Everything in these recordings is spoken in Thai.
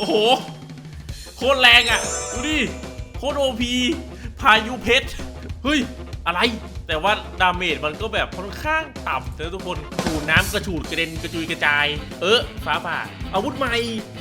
โอ้โห โคตรแรงอะ ดูดิ โคตรโอพีพายุเพชร เฮ้ย อะไร แต่ว่าดาเมจมันก็แบบค่อนข้างต่ำนะทุกคนถูน้ำกระฉูดกระเด็นกระจุยกระจาย เออฟ้าผ่า อาวุธใหม่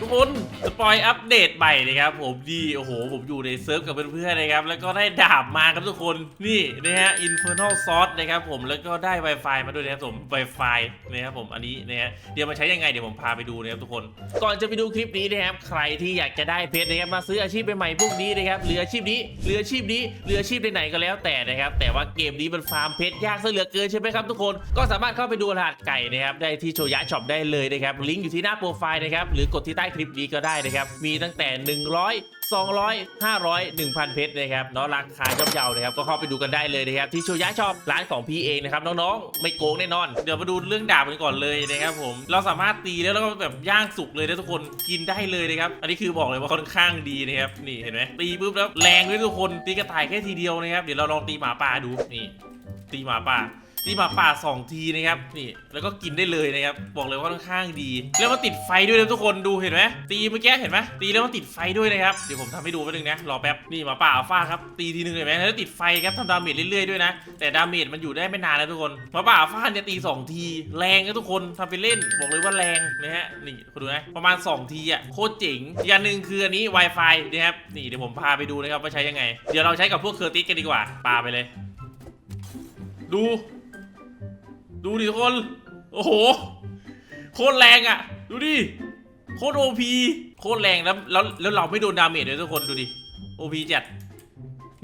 ทุกคนสปอยอัปเดตใหม่นะครับผมดีโอ้โห ผมอยู่ในเซิร์ฟกับเพื่อนๆนะครับ แล้วก็ได้ดาบมาครับทุกคนนี่นะฮะ Infernal Sword นะครับผมแล้วก็ได้ Wi-Fi มาด้วยนะครับผม Wi-Fi นะครับผมอันนี้นะฮะเดี๋ยวมาใช้ยังไงเดี๋ยวผมพาไปดูนะครับทุกคน ก่อนจะไปดูคลิปนี้นะครับใครที่อยากจะได้เพชรนะครับมาซื้ออาชีพใหม่ๆพวกนี้นะครับหรืออาชีพนี้หรืออาชีพนี้หรืออาชีพไหนๆก็แล้วแต่นะครับแต่ว่าเกมนี้มันฟาร์มเพชรยากซะเหลือเกินใช่ไหมครับทุกคน ก็สามารถเข้าไปดูรหัสไก่นะครับได้ที่โชยะช็อปได้เลยนะครับลิงก์อยู่ที่หน้าโปรไฟล์นะครับหรือกดที่ใต้คลิปนี้ก็ได้นะครับมีตั้งแต่ 100 200 500 1,000 เพชรนะครับเนาะราคาย่อมเยานะครับก็เข้าไปดูกันได้เลยนะครับที่โชยะชอปร้านของพี่เองนะครับน้องๆ ไม่โกงแน่นอน เดี๋ยวมาดูเรื่องดาบกันก่อนเลยนะครับผมเราสามารถตีแล้วแล้วก็แบบย่างสุกเลยนะทุกคนกินได้เลยนะครับอันนี้คือบอกเลยว่าค่อนข้างดีนะครับนี่เห็นไหมตีปุ๊บแล้วแรงด้วยทุกคนตีกระต่ายแค่ทีเดียวนะครับเดี๋ยวเราลองตีหมาป่าดูนี่ตีหมาป่า ตีหมาป่าสองทีนะครับนี่แล้วก็กินได้เลยนะครับบอกเลยว่าค่อนข้างดี แล้วมันติดไฟด้วยนะทุกคนดูเห็นไหมตีเมื่อกี้เห็นไหมตีแล้วมันติดไฟด้วยนะครับเดี๋ยวผมทำให้ดูแป๊บนึงนะรอแป๊บนี่หมาป่าอัลฟาครับตีทีนึงเห็นไหมแล้วติดไฟครับทำดาเมจเรื่อยๆด้วยนะแต่ดาเมจมันอยู่ได้ไม่นานนะทุกคนหมาป่าอัลฟาเนี่ยตีสองที แรงนะทุกคนทำไปเล่น บอกเลยว่าแรงนะฮะนี่คุณดูนะประมาณ 2 ทีอะโคตรเจ๋งอีกอย่างหนึ่งคืออันนี้ Wi-Fi นะครับนี่เดี๋ยวผมพาไปดูนะครับว่าใช้ยังไง เดี๋ยวเราใช้กับพวกเคอร์ติสกันดีกว่าปาไปเลย ดู ดูดิทุกคน โอ้โห โคตรแรงอะ ดูดิ โคตรโอพีโคตรแรงแล้วแล้วแล้วเราไม่โดนดาเมจเลยทุกคนดูดิโอพีจัด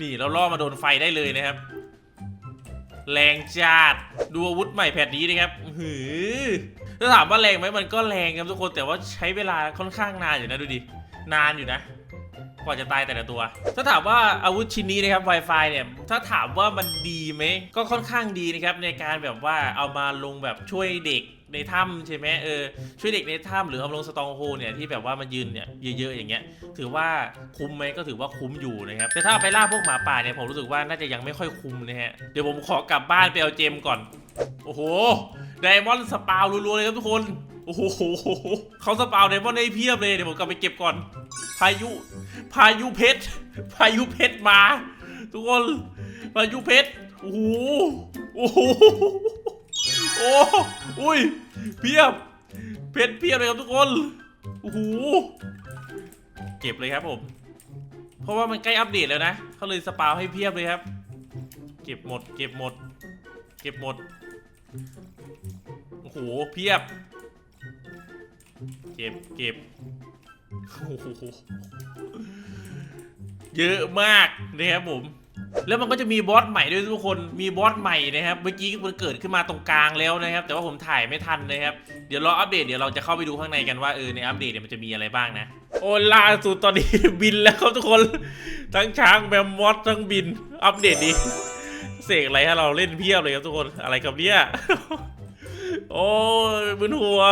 นี่เราล่อมาโดนไฟได้เลยนะครับ แรงจัด ดูอาวุธใหม่แพทนี้นะครับหือถ้าถามว่าแรงไหมมันก็แรงครับทุกคน แต่ว่าใช้เวลาค่อนข้างนานอยู่นะดูดิ นานอยู่นะ ว่าจะตายแต่ละตัว ถ้าถามว่าอาวุธชิ้นนี้นะครับ Wi-Fi เนี่ย ถ้าถามว่ามันดีไหม ก็ค่อนข้างดีนะครับ ในการแบบว่าเอามาลงแบบช่วยเด็กในถ้ำใช่ไหมเออช่วยเด็กในถ้ำหรือเอาลงสตองโฮเนี่ยที่แบบว่ามันยืนเนี่ยเยอะๆอย่างเงี้ย ถือว่าคุ้มไหมก็ถือว่าคุ้มอยู่นะครับแต่ถ้าเอาไปล่าพวกหมาป่าเนี่ยผมรู้สึกว่าน่าจะยังไม่ค่อยคุ้มนะฮะเดี๋ยวผมขอกลับบ้านไปเอาเจมก่อน โอ้โหไดมอนด์สปาวรัวๆเลยครับทุกคน โอ้โหเขาสปาวไดมอนได้เพียบเลยเดี๋ยวผมกลับไปเก็บก่อน พายุ พายุเพชร พายุเพชรมา ทุกคน พายุเพชร โอ้โห โอ้โห โอ้อุ้ย เพียบ เพชรเพียบเลยครับทุกคน โอ้โห เก็บเลยครับผม เพราะว่ามันใกล้อัปเดตแล้วนะ เขาเลยสปาวให้เพียบเลยครับ เก็บหมด เก็บหมด เก็บหมด โอ้โห เพียบ เก็บเก็บโอ้โหเยอะมากนะครับผม แล้วมันก็จะมีบอสใหม่ด้วยทุกคน มีบอสใหม่นะครับ เมื่อกี้มันเกิดขึ้นมาตรงกลางแล้วนะครับ แต่ว่าผมถ่ายไม่ทันนะครับ เดี๋ยวรออัปเดตเดี๋ยวเราจะเข้าไปดูข้างในกันว่าเออในอัปเดตเนี่ยมันจะมีอะไรบ้างนะ โอ้ล่าสุดตอนนี้บินแล้วครับทุกคน ทั้งช้างแมมมอสทั้งบิน อัปเดตดีเสกอะไรให้เราเล่นเพียบเลยครับทุกคน อะไรกับเนี่ย โอ้ยมึนหัว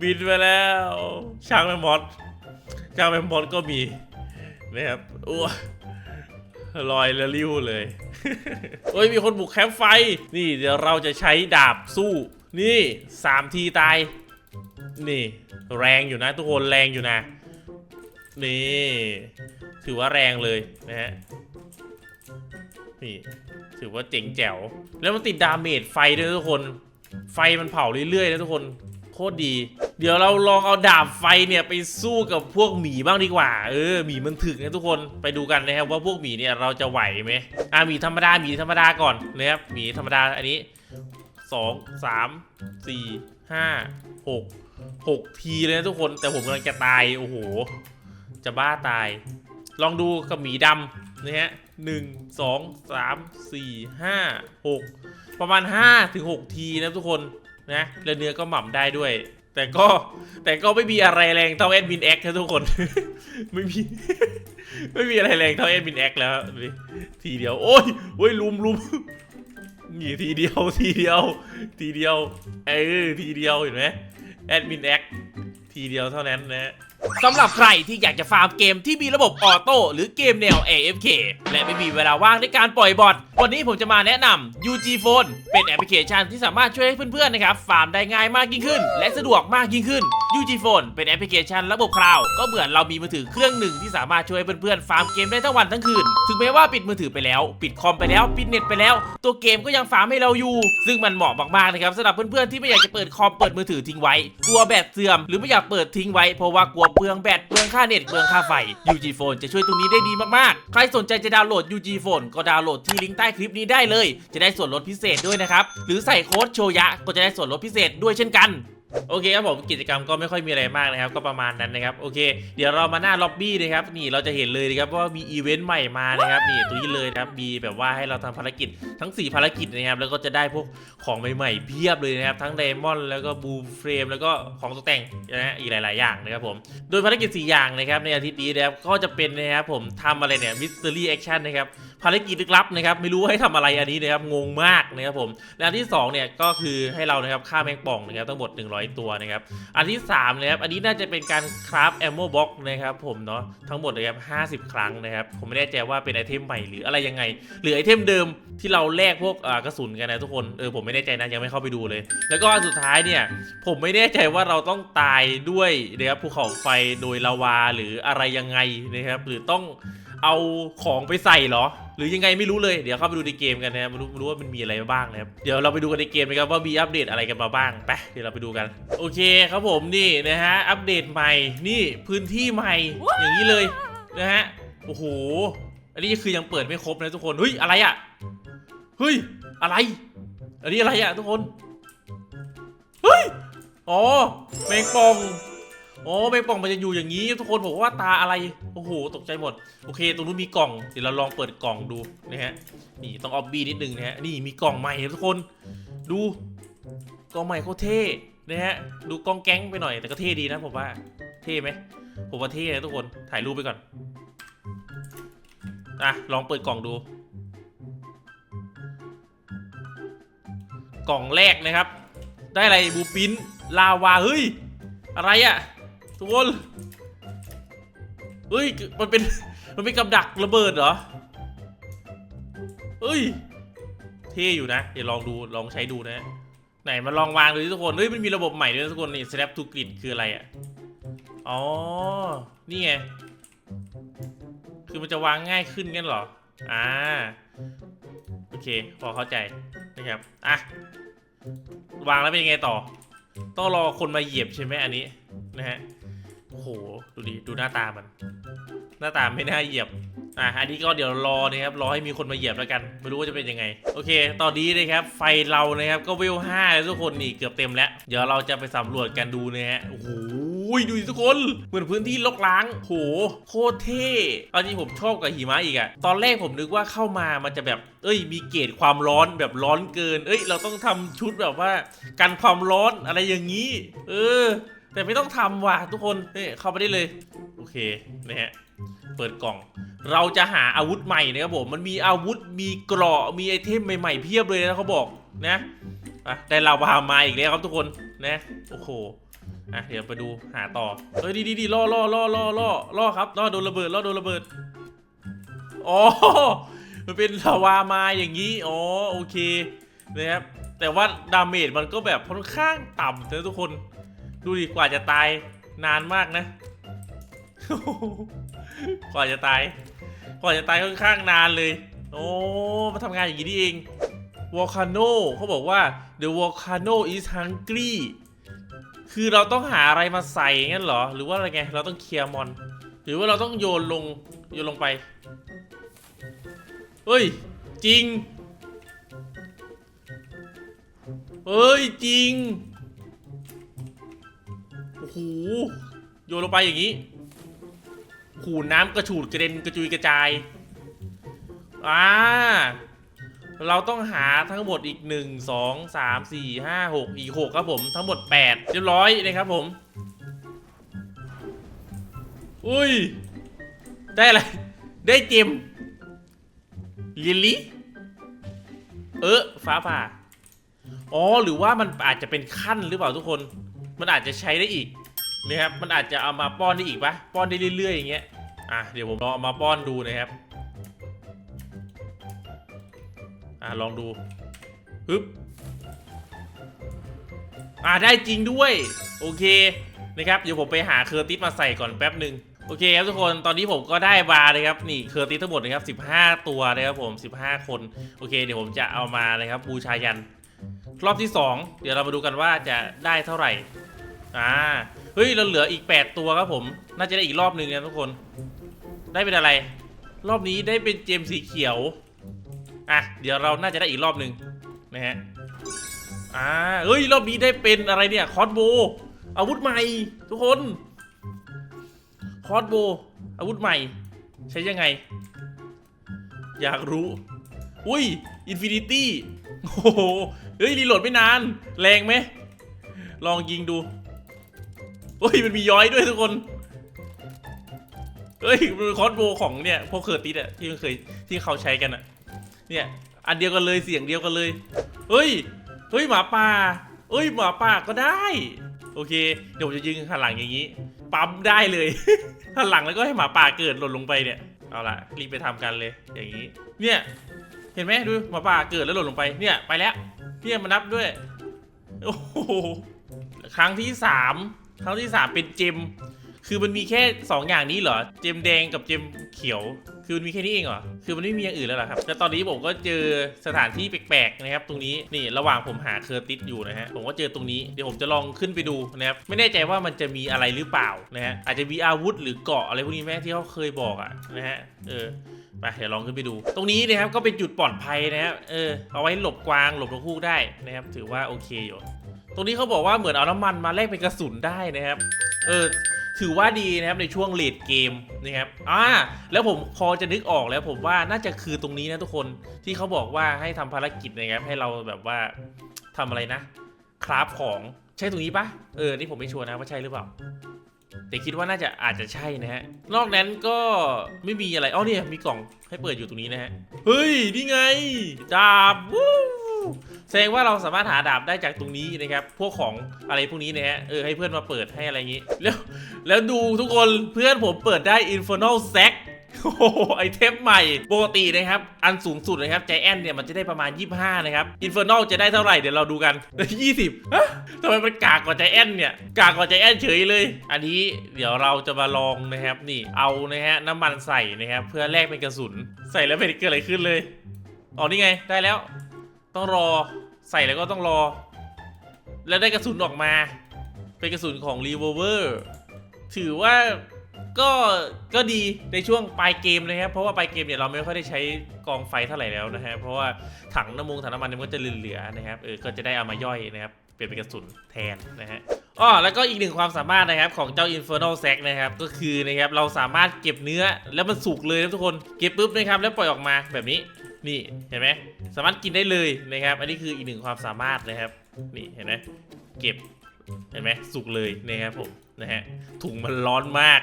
บินไปแล้วช้างแมมมอสช้างแมมมอสก็มีนะครับอ้วลอยละลิ้วเลยเฮ้ยมีคนบุกแคมป์ไฟ นี่เดี๋ยวเราจะใช้ดาบสู้ นี่สามทีตาย นี่ แรงอยู่นะ ทุกคนแรงอยู่นะ นี่ ถือว่าแรงเลยนะฮะนี่ถือว่าเจ๋งแจ๋ว แล้วมันติดดาเมจไฟด้วยทุกคน ไฟมันเผาเรื่อยๆนะทุกคนโคตรดี เดี๋ยวเราลองเอาดาบไฟเนี่ยไปสู้กับพวกหมีบ้างดีกว่า เออหมีมันถึกนะทุกคนไปดูกันนะครับว่าพวกหมีเนี่ยเราจะไหวไหมอ่าหมีธรรมดาหมีธรรมดาก่อนนะครับหมีธรรมดาอันนี้สองสามสี่ห้าหกหกทีเลยนะทุกคนแต่ผมกำลังจะตายโอ้โห จะบ้าตาย ลองดูกับหมีดำ นะฮะหนึ่งสองสามสี่ห้าหกประมาณห้าถึงหกทีนะทุกคนนะแล้วเนื้อก็หม่ำได้ด้วย แต่ก็แต่ก็ไม่มีอะไรแรงเท่าแอดมินแอคนะทุกคน ไม่มีไม่มีอะไรแรงเท่าแอดมินแอคแล้วทีเดียวโอ้ยโอ้ยลุมลุมนี่ทีเดียวทีเดียว ทีเดียวเออทีเดียวเห็นไหมแอดมินแอคทีเดียวเท่านั้นนะ สำหรับใครที่อยากจะฟาร์มเกมที่มีระบบออโต้หรือเกมแนว AFK และไม่มีเวลาว่างในการปล่อยบอทวันนี้ผมจะมาแนะนำ UG Phone เป็นแอปพลิเคชันที่สามารถช่วยให้เพื่อนๆนะครับฟาร์มได้ง่ายมากยิ่งขึ้น และสะดวกมากยิ่งขึ้น UG Phone เป็นแอปพลิเคชันระบบคลาวก็เหมือนเรามีมือถือเครื่องหนึ่งที่สามารถช่วยเพื่อนๆฟาร์มเกมได้ทั้งวันทั้งคืน ถึงแม้ว่าปิดมือถือไปแล้ว ปิดคอมไปแล้วปิดเน็ตไปแล้ว ตัวเกมก็ยังฟาร์มให้เราอยู่ ซึ่งมันเหมาะมากๆนะครับสำหรับเพื่อนๆที่ไม่อยากจะเปิดคอมเปิดมือถือทิ้งไว้ กลัวแบตเสื่อมหรือไม่อยากเปิดทิ้งไว้เพราะว่ากลัวเปลืองแบตเปลืองค่าเน็ตเปลืองค่าไฟ UG Phone จะช่วยตรงนี้ได้ดีมากๆ ใครสนใจจะดาวน์โหลด UG Phone ก็ดาวน์โหลดที่ลิงก์ใต้คลิปนี้ได้เลย จะได้ส่วนลดพิเศษด้วยนะครับหรือใส่โค้ดโชยะก็จะได้ส่วนลดพิเศษด้วยเช่นกันโอเคครับผมกิจกรรมก็ไม่ค่อยมีอะไรมากนะครับ ก็ประมาณนั้นนะครับโอเค เดี๋ยวเรามาหน้าล็อบบี้นะครับนี่เราจะเห็นเลยนะครับว่ามีอีเวนต์ใหม่มานะครับนี่ตัวนี้เลยนะครับมีแบบว่าให้เราทำภารกิจทั้ง 4 ภารกิจนะครับแล้วก็จะได้พวกของใหม่ๆเพียบเลยนะครับทั้งไดมอนด์แล้วก็บูเฟรมแล้วก็ของตกแต่งนะฮะอีกหลายๆอย่างนะครับผมโดยภารกิจ 4 อย่างนะครับในอาทิตย์นี้นะครับก็จะเป็นนะครับผมทำอะไรเนี่ยมิส t ต r รี่แอคชั่นนะครับ ภารกิจลึกลับนะครับไม่รู้ให้ทำอะไรอันนี้นะครับงงมากนะครับผมและอันที่สองเนี่ยก็คือให้เรานะครับฆ่าแมงป่องนะครับทั้งหมด 100 ตัวนะครับอันที่3นะครับอันนี้น่าจะเป็นการคราฟแอมโมบ็อกนะครับผมเนาะทั้งหมดเลยครับ50 ครั้งนะครับผมไม่แน่ใจว่าเป็นไอเทมใหม่หรืออะไรยังไง หรือไอเทมเดิมที่เราแลกพวกกระสุนกันนะทุกคนเออผมไม่แน่ใจนะยังไม่เข้าไปดูเลย แล้วก็อันสุดท้ายเนี่ยผมไม่แน่ใจว่าเราต้องตายด้วยนะครับภูเขาไฟโดยลาวาหรืออะไรยังไงนะครับหรือต้อง เอาของไปใส่เหรอ หรือยังไงไม่รู้เลยเดี๋ยวเข้าไปดูในเกมกันนะครับไม่รู้ไม่รู้ว่ามันมีอะไรมาบ้างนะครับเดี๋ยวเราไปดูกันในเกมนะครับว่ามีอัปเดตอะไรกันมาบ้างไปเดี๋ยวเราไปดูกันโอเคครับผมนี่นะฮะอัปเดตใหม่นี่พื้นที่ใหม่อย่างนี้เลยนะฮะโอ้โหอันนี้คือยังเปิดไม่ครบนะทุกคนเฮ้ยอะไรอะเฮ้ยอะไร อันนี้อะไรอะทุกคนเฮ้ยอ๋อแมงป่อง โอ๋อแมงป่องมันจะอยู่อย่างนี้ ทุกคนบอกว่าตาอะไรโอ้โหตกใจหมดโอเค ตรงนู้นมีกล่องเดี๋ยวเราลองเปิดกล่องดูนะฮะนี่ต้องออบบี้นิดนึงนะฮะนี่มีกล่องใหม่ทุกคนดูกล่องใหม่โคตรเท่นะฮะดูกล้องแก๊งไปหน่อยแต่ก็เท่ดีนะผมว่าเท่ไหมผมว่าเท่นะทุกคนถ่ายรูปไปก่อนอะลองเปิดกล่องดู กล่องแรกนะครับ ได้อะไรบูปินลาวาเฮ้ยอะไรอะ ทุกคนเฮ้ย มันเป็น มันเป็นกับดักระเบิดเหรอ เฮ้ย เท่อยู่นะ เดี๋ยวลองดู ลองใช้ดูนะ ไหนมาลองวางดูทุกคน เฮ้ย มันมีระบบใหม่ด้วยทุกคน นี่ snap to grid คืออะไรอะอ๋อ นี่ไง คือมันจะวางง่ายขึ้นกันเหรอ อ่า โอเค พอเข้าใจนะครับ อะ วางแล้วเป็นยังไงต่อ ต้องรอคนมาเหยียบใช่ไหมอันนี้ นะฮะ โห ดูดิ ดูหน้าตามัน หน้าตาไม่น่าเหยียบ อะ อันนี้ก็เดี๋ยวรอนะครับ รอให้มีคนมาเหยียบแล้วกัน ไม่รู้ว่าจะเป็นยังไง โอเค ตอนนี้นะครับ ไฟเรานะครับ ก็เวลห้าแล้วทุกคนนี่เกือบเต็มแล้ว เดี๋ยวเราจะไปสำรวจกันดูนะฮะ โอ้โหดูทุกคน เหมือนพื้นที่ลกล้าง โห โคตรเท่เอาจริงผมชอบกับหิมะอีกอะตอนแรกผมนึกว่าเข้ามา มันจะแบบ เอ้ย มีเกรดความร้อนแบบร้อนเกิน เอ้ย เราต้องทำชุดแบบว่า กันความร้อนอะไรอย่างนี้ เออ แต่ไม่ต้องทำว่ะทุกคนนี่เข้าไปได้เลย โอเคนะฮะเปิดกล่อง เราจะหาอาวุธใหม่นะครับผมมันมีอาวุธมีเกราะมีไอเทมใหม่ๆเพียบเลยนะเขาบอกนะอะได้ลาวามาอีกแล้วครับทุกคนนะโอ้โหอะเดี๋ยวไปดูหาต่อเฮ้ยดีดีดีล่อล่อล่อล่อล่อล่อครับล่อโดนระเบิดล่อโดนระเบิดอ๋อมันเป็นลาวามาอย่างนี้อ๋อโอเคนะครับแต่ว่าดาเมจมันก็แบบค่อนข้างต่ำนะทุกคน ดูดิกว่าจะตายนานมากนะ กว่าจะตาย กว่าจะตายค่อนข้างนานเลย โอ้มาทำงานอย่างนี้นี่เอง Volcano เขาบอกว่า the volcano is hungry คือเราต้องหาอะไรมาใส่งั้นเหรอ หรือว่าอะไรไง เราต้องเคลียร์มอน หรือว่าเราต้องโยนลง โยนลงไป เฮ้ย จริง เฮ้ย จริง หโยนลงไปอย่างนี้ขูน้ำกระฉูดกระเด็นกระจุยกระจายอ่าเราต้องหาทั้งหมดอีก 1 2 3 4 5 6 อีก 6 ครับผมทั้งหมด 8 เรียบร้อยนะครับผม อุ้ย ได้อะไร ได้เจมลิลลี่เออฟ้าผ่า อ๋อ หรือว่ามันอาจจะเป็นขั้นหรือเปล่าทุกคน มันอาจจะใช้ได้อีก นะครับมันอาจจะเอามาป้อนได้อีกปะป้อนได้เรื่อยๆอย่างเงี้ยอะเดี๋ยวผมลองเอามาป้อนดูนะครับอ่าลองดูฮึบอ่าได้จริงด้วย โอเคนะครับเดี๋ยวผมไปหาเคอร์ติสมาใส่ก่อนแป๊บหนึ่งโอเคครับทุกคนตอนนี้ผมก็ได้บาร์เลยครับนี่เคอร์ติสทั้งหมดนะครับ15 ตัวนะครับผม 15 คนโอเค เดี๋ยวผมจะเอามานะครับบูชายัน รอบที่ 2 เดี๋ยวเรามาดูกันว่าจะได้เท่าไหร่อ่า เฮ้ย เราเหลืออีก 8 ตัวครับผม น่าจะได้อีกรอบหนึ่งนะทุกคน ได้เป็นอะไร รอบนี้ได้เป็นเจมสีเขียว อะ เดี๋ยวเราน่าจะได้อีกรอบหนึ่งนะฮะ อ่า เฮ้ย รอบนี้ได้เป็นอะไรเนี่ย คอสโบ อาวุธใหม่ ทุกคน คอสโบ อาวุธใหม่ ใช้ยังไง อยากรู้ อุ้ย อินฟินิตี้ โอ้โห เฮ้ย รีโหลดไม่นาน แรงไหม ลองยิงดู เฮ้ยมันมีย้อยด้วยทุกคนเฮ้ยมันเป็นคอสโบของเนี่ยพวกเคอร์ติสอะที่มันเคยที่เขาใช้กันอะเนี่ยอันเดียวกันเลยเสียงเดียวกันเลยเฮ้ยเฮ้ยหมาป่าเฮ้ยหมาป่าก็ได้ โอเค เดี๋ยวผมจะยิงหันหลังอย่างนี้ปั๊มได้เลยหันหลังแล้วก็ให้หมาป่าเกิดหล่นลงไปเนี่ยเอาละรีบไปทำกันเลยอย่างนี้ เนี่ยเห็นไหมดูหมาป่าเกิดแล้วหล่นลงไปเนี่ยไปแล้วเนี่ยมานับด้วยโอ้โหครั้งที่สาม ครั้งที่สามเป็นเจม คือมันมีแค่ 2 อย่างนี้เหรอ เจมแดงกับเจมเขียว คือมันมีแค่นี้เองเหรอ คือมันไม่มีอย่างอื่นแล้วเหรอครับ แต่ตอนนี้ผมก็เจอสถานที่แปลกๆนะครับ ตรงนี้ นี่ระหว่างผมหาเคอร์ติสอยู่นะฮะ ผมก็เจอตรงนี้ เดี๋ยวผมจะลองขึ้นไปดูนะครับ ไม่แน่ใจว่ามันจะมีอะไรหรือเปล่านะฮะ อาจจะมีอาวุธหรือเกาะอะไรพวกนี้แม่ที่เขาเคยบอกอะนะฮะ เออไปเดี๋ยวลองขึ้นไปดู ตรงนี้นะครับก็เป็นจุดปลอดภัยนะครับเออเอาไว้หลบกวางหลบนกฮูกได้นะครับถือว่าโอเคอยู่ ตรงนี้เขาบอกว่าเหมือนเอาน้ำมันมาแลกเป็นกระสุนได้นะครับ เออ ถือว่าดีนะครับในช่วงเลดเกมนะครับ อ่า แล้วผมพอจะนึกออกแล้วผมว่าน่าจะคือตรงนี้นะทุกคนที่เขาบอกว่าให้ทำภารกิจนะครับ ให้เราแบบว่าทำอะไรนะ คราฟของใช่ตรงนี้ปะเออ นี่ผมไม่ชัวร์นะว่าใช่หรือเปล่า แต่คิดว่าน่าจะอาจจะใช่นะฮะ นอกนั้นก็ไม่มีอะไรอ๋อเนี่ยมีกล่องให้เปิดอยู่ตรงนี้นะฮะ เฮ้ย นี่ไงดาบวู้ แสดงว่าเราสามารถหาดาบได้จากตรงนี้นะครับ พวกของอะไรพวกนี้นะฮะ เออให้เพื่อนมาเปิดให้อะไรอย่างงี้ แล้วแล้วดูทุกคนเพื่อนผมเปิดได้ Infernal Sack โอ้โหไอเทมใหม่ ปกตินะครับ อันสูงสุดนะครับใจแอนเนี่ยมันจะได้ประมาณ 25 นะครับ Infernal จะได้เท่าไหร่เดี๋ยวเราดูกันได้20ฮะทำไมมันกากกว่าใจแอนเนี่ย กากกว่าใจแอนเฉยเลย อันนี้เดี๋ยวเราจะมาลองนะครับนี่เอานะฮะน้ำมันใส่นะครับเพื่อแลกเป็นกระสุน ใส่แล้วไม่ได้เกิดอะไรขึ้นเลยอ๋อนี่ไงได้แล้ว ต้องรอใส่แล้วก็ต้องรอ แล้วได้กระสุนออกมา เป็นกระสุนของ Revolver ถือว่าก็ก็ดีในช่วงปลายเกมนะครับ เพราะว่าปลายเกมเนี่ยเราไม่ค่อยได้ใช้กองไฟเท่าไหร่แล้วนะฮะเพราะว่าถังน้ำมันถังน้ำมันเนี่ยมันก็จะเหลือๆนะครับเออก็จะได้เอามาย่อยนะครับเปลี่ยนเป็นกระสุนแทนนะฮะอ้อแล้วก็อีกหนึ่งความสามารถนะครับของเจ้า Infernal Sack นะครับก็คือนะครับเราสามารถเก็บเนื้อแล้วมันสุกเลยนะทุกคนเก็บปุ๊บนะครับแล้วปล่อยออกมาแบบนี้ นี่เห็นไหมสามารถกินได้เลยนะครับ อันนี้คืออีกหนึ่งความสามารถนะครับ นี่เห็นไหมเก็บเห็นไหมสุกเลยนะครับผมนะฮะถุงมันร้อนมาก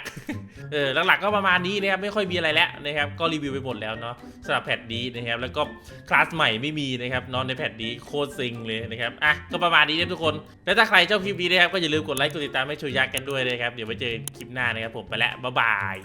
เออหลักๆก็ประมาณนี้นะครับไม่ค่อยมีอะไรแล้วนะครับ ก็รีวิวไปหมดแล้วเนาะสำหรับแพทนี้นะครับ แล้วก็คลาสใหม่ไม่มีนะครับนอนในแพทนี้โคตรซิงเลยนะครับอะก็ประมาณนี้นะทุกคน แล้วถ้าใครชอบคลิปนี้นะครับก็อย่าลืมกดไลค์กดติดตามให้ช่วยยักกันด้วยนะครับ เดี๋ยวไว้เจอคลิปหน้านะครับผมไปแล้วบ๊ายบาย